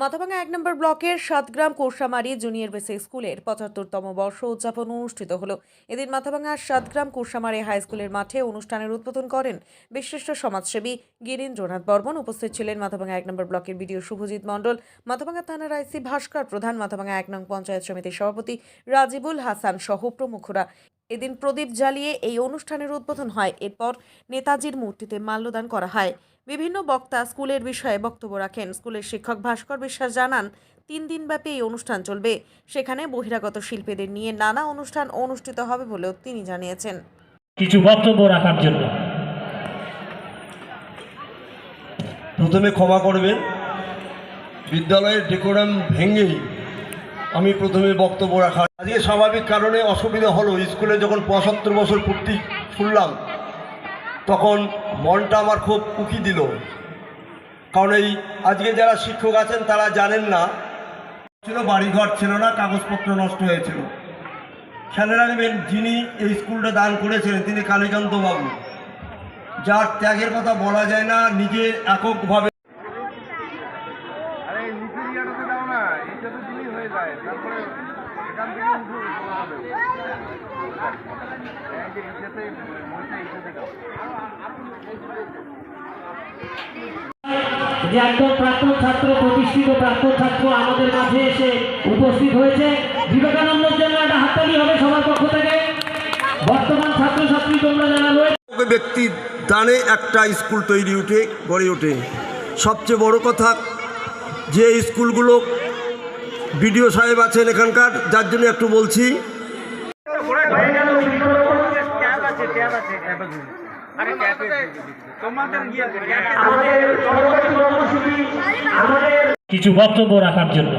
মাথাভাঙা এক নম্বর ব্লকের Satgram কোরসামারি junior basic স্কুলের পঁচাত্তরতম বর্ষ উদযাপন অনুষ্ঠিত হলো। এদিন মাথাভাঙা সাতগ্রাম কোরসামারি হাই স্কুলের মাঠে অনুষ্ঠানের উদ্বোধন করেন বিশিষ্ট সমাজসেবী গিরীন্দ্রনাথ বর্মন। উপস্থিত ছিলেন মাথাভাঙা এক নম্বর ব্লকের বিডিও শুভজিৎ মণ্ডল, মাথাভাঙা থানার আইসি ভাস্কর প্রধান, মাথাভাঙা এক নং পঞ্চায়েত সমিতির সভাপতি রাজিবুল হাসান সহ প্রমুখরা। এদিন প্রদীপ জ্বালিয়ে এই অনুষ্ঠানের উদ্বোধন হয়। এরপর নেতাজির মূর্তিতে মাল্যদান করা হয়। বিভিন্ন বক্তা স্কুলের বিষয়ে বক্তব্য রাখেন। স্কুলের শিক্ষক ভাস্কর বিশ্বাস জানান তিন দিনব্যাপী এই অনুষ্ঠান চলবে। সেখানে বহিরাগত শিল্পীদের নিয়ে নানা অনুষ্ঠান অনুষ্ঠিত হবে বলেও তিনি জানিয়েছেন। কিছু বক্তব্য রাখার জন্য। প্রথমে ক্ষমা করবেন। বিদ্যালয়ের ডেকোরাম ভেঙেই আমি প্রথমে বক্তব্য রাখার। আজকে স্বাভাবিক কারণে অসুবিধা হলো স্কুলে যখন পঁচাত্তর বছর পূর্তি শুনলাম তখন মনটা আমার খুব উকি দিল। কারণ এই আজকে যারা শিক্ষক আছেন, তারা জানেন না, ছিল বাড়িঘর, ছিল না, কাগজপত্র নষ্ট হয়েছিল। খেয়াল রাখবেন, যিনি এই স্কুলটা দান করেছিলেন তিনি কালীকান্ত বাবু। যার ত্যাগের কথা বলা যায় না নিজের এককভাবে আরে নিচের ইয়াটাতে দাও না, এইটা তো হয়ে যায়, তারপরে যে প্রাক্তন ছাত্র, প্রতিষ্ঠিত প্রাক্তন ছাত্র আমাদের মাঝে এসে উপস্থিত হয়েছে। বিবেকানন্দের জন্য একটা হাততালি হবে সবার পক্ষ থেকে। বর্তমান ছাত্রছাত্রী তোমরা যারা রয়েছে ব্যক্তির দানে একটা স্কুল তৈরি উঠে, গড়ে ওঠে। সবচেয়ে বড় কথা যে স্কুলগুলো বিডিও সাহেব আছেন এখানকার যার জন্য একটু বলছি। ট্যাব আছে ট্যাব আছে ট্যাব আছে আরে ট্যাবে তোমাদের আমাদের পরবর্তী কর্মসূচি আমাদের কিছু বক্তব্য রাখার জন্য।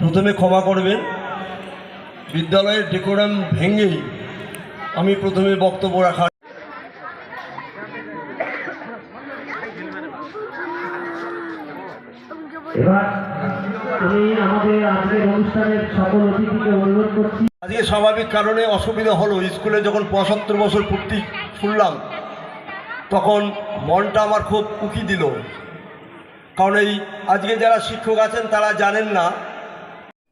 প্রথমে ক্ষমা করবেন। বিদ্যালয়ের ডেকোরাম ভেঙেই আমি প্রথমে বক্তব্য রাখা এবার আমি আমাদের আজকের অনুষ্ঠানের সকল অতিথিকে অনুরোধ করছি। আজকে স্বাভাবিক কারণে অসুবিধা হলো, স্কুলে যখন পঁচাত্তর বছর পূর্তি শুনলাম, তখন মনটা আমার খুব উকি দিল। কারণ এই আজকে যারা শিক্ষক আছেন তারা জানেন না